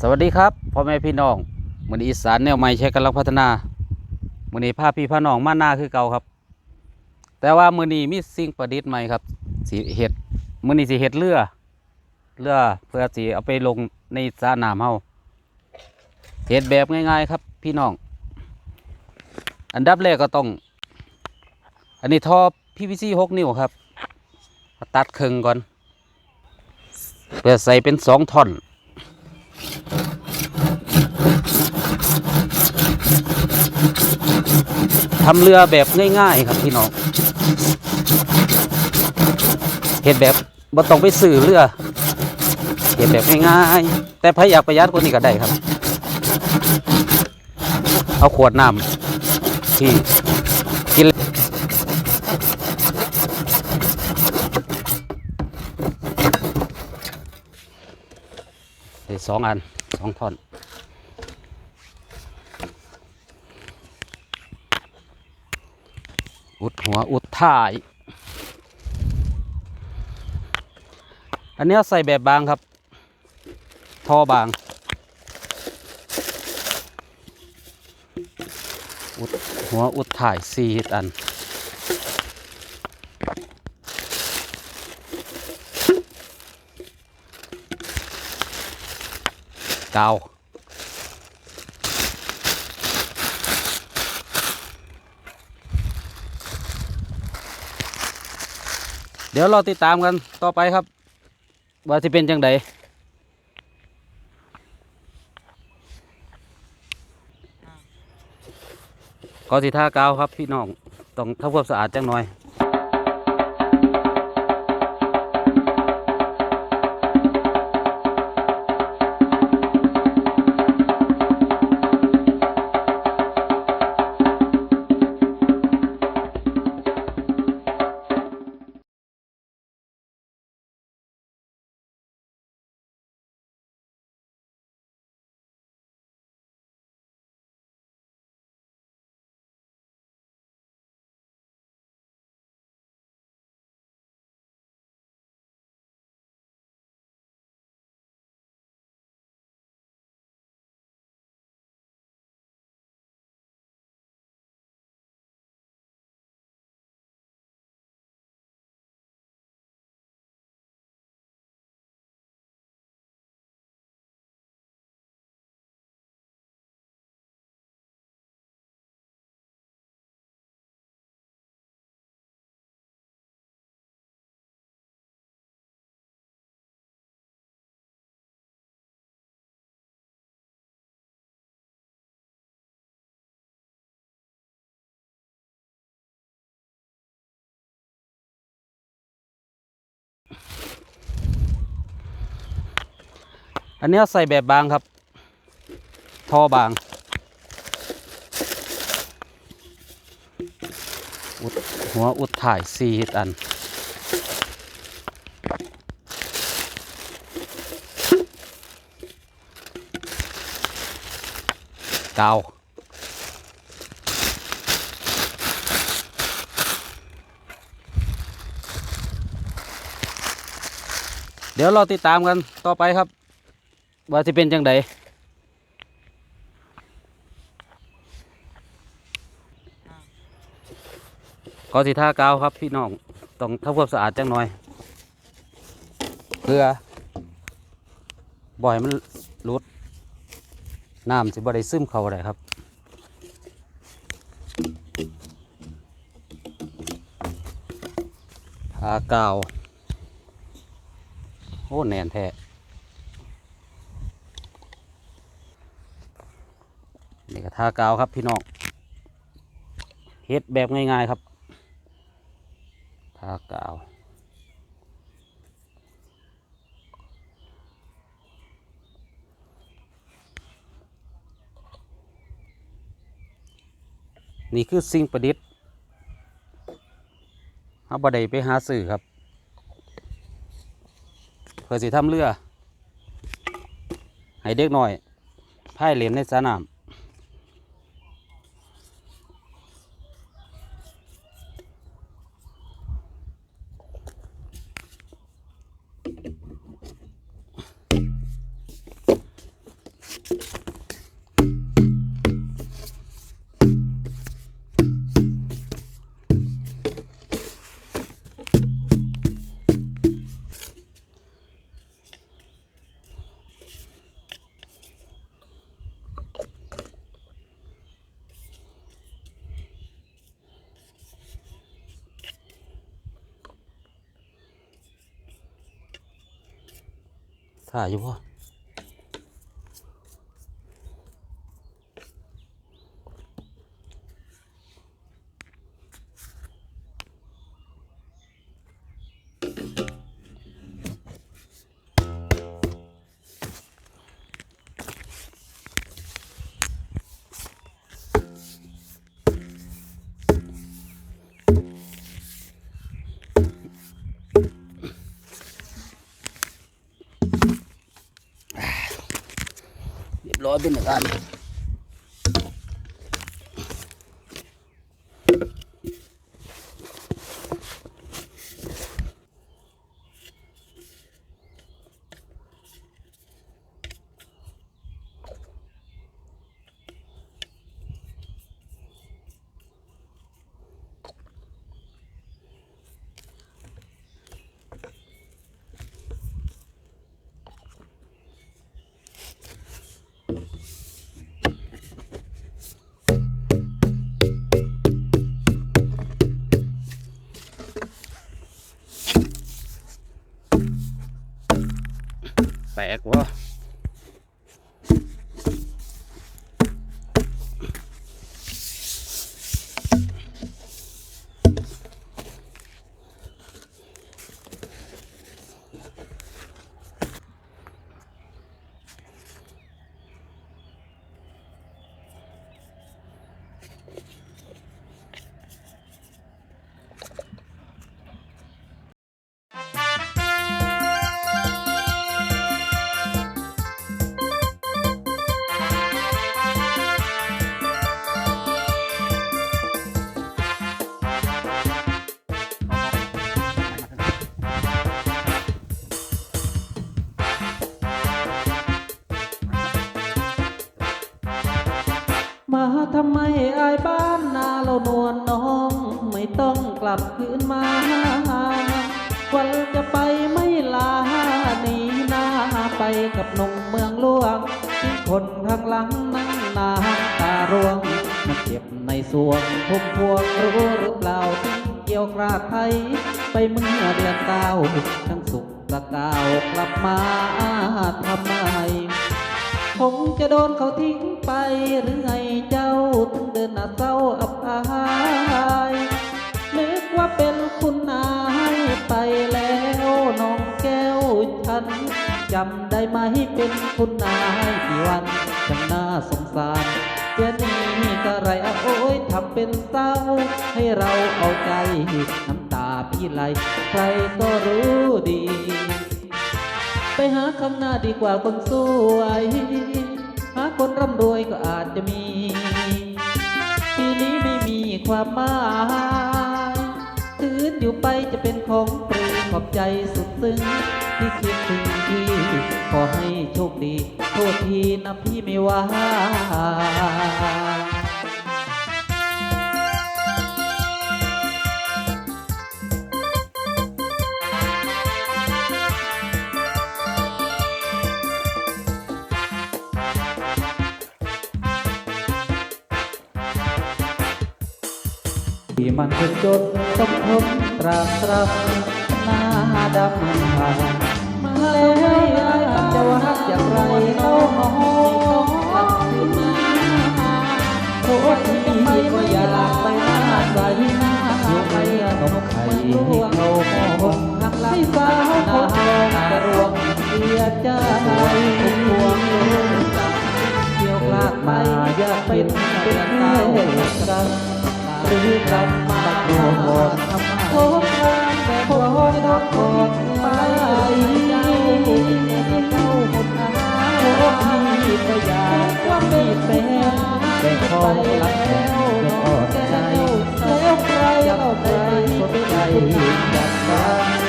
สวัสดีครับพ่อแม่พี่น้องมือนีอีสานแนวใหม่ใช้กำลังพัฒนามือนี้าพี่พาน้องมาหน้าคือเก่าครับ แต่ว่ามือนีมีสิ่งประดิษฐ์ใหม่ครับสีเห็ดมือนีสีเห็ดเรือเรือเพื่อสีเอาไปลงในสระน้ำเฮาเห็ดแบบง่าย ๆ ครับ พี่น้อง อันดับแรกก็ต้อง อันนี้ท่อ PVC 6นิ้วครับ ตัดครึ่งก่อน เพื่อใส่เป็นสองท่อน ทำเรือแบบง่ายๆครับพี่น้องเห็ดแบบบ่ต้องไปซื้อเรือเห็ดแบบง่ายๆแต่ใครอยากประหยัดกว่านี้ก็ได้ครับ เอาขวดน้ำที่กินได้สองอันสองท่อน อุดหัวอุดท้าย อันนี้ใส่แบบบางครับ ท่อบาง อุดหัวอุดถ่ายสี่อันกาว ดี๋ยวเราติดตามกันต่อไปครับ ว่าจะเป็นจังไดก็สิท่ากาวครับพี่น้องต้องทำความสะอาดจังหน่อย อันนี้ใส่แบบบางครับท่อบางอุดหัวอุดถ่ายสี่อัน เกาเดี๋ยวเราติดตามกันต่อไปครับ ว่าจะเป็นจังไดก็สิท่ากาวครับพี่น้อง ต้องทำความสะอาดจังหน่อย เพื่อบ่อยมันรุด น้ำสิบ่ได้ซึมเข้าได้ครับทากาว โอ้แน่นแท้ นี่ก็ ทากาวครับพี่น้องเฮ็ดแบบง่ายๆครับ ทากาว นี่คือสิ่งประดิษฐ์เอาบไดไปหาสื่อครับ เพื่อสิทำเรือ ให้เด็กหน่อยพายเหรียญในสนาม ค่าอยู่พ่อเรียบ ร้อ มาทำไมอายบ้านนาเรานวลน้อง ไม่ต้องกลับคืนมาวันจะไปไม่ลาหนีหน้าไปกับนุ่มเมืองหลวงที่คนข้างหลังนั่งนาตาร่วงมาเจ็บในสวงพุ่มพวงรู้หรือเปล่าถึงเกี่ยวกราดไทย ไปเมื่อเดือนเก้าทั้งสุขสะกาวกลับมาทำไม คงจะโดนเขาทิ้งไปหรือไงเจ้าถึงเดินหน้าเศร้าอับอายนึกว่าเป็นคุณนายไปแล้วน้องแก้วฉันจำได้ไหมเป็นคุณนายกี่วันจังน่าสงสารเดี๋ยนี้ก็ไรอะโอ้ยทำเป็นเศร้า ให้เราเอาใจน้ำตาพี่ไหลใครก็รู้ดี หาข้างหน้าดีกว่าคนสวย หาคนร่ำรวยก็อาจจะมี ปีนี้ไม่มีความหมายคืนอยู่ไปจะเป็นของปรีขอบใจสุดซึ้งที่คิดถึงพี่ขอให้โชคดี โทษทีนะพี่ไม่ว่า ที่มันจนจนต้องทนตราตรำหน้าดำผ่านมาแล้วจะว่าอย่างไรน้องต้องกลับคืนมาโทษทีก็อย่ากไปหน้าใสอยู่ไปนกไข่เขามองให้สาวเขาลองจะรวมเสียใจทุกพวงเกี่ยวกลากมาอยากเป็นเป็นเต้ากั ซื้อกลับมาโปรโมทโอ้ครามแต่พอดอกกอดไปเจ้าเจ้าคนอาโอ้พี่ก็อยากว่าเป็นแฟนแต่ของรักแล้วก็อดใจแล้วใครเอาใครสนใจจากกัน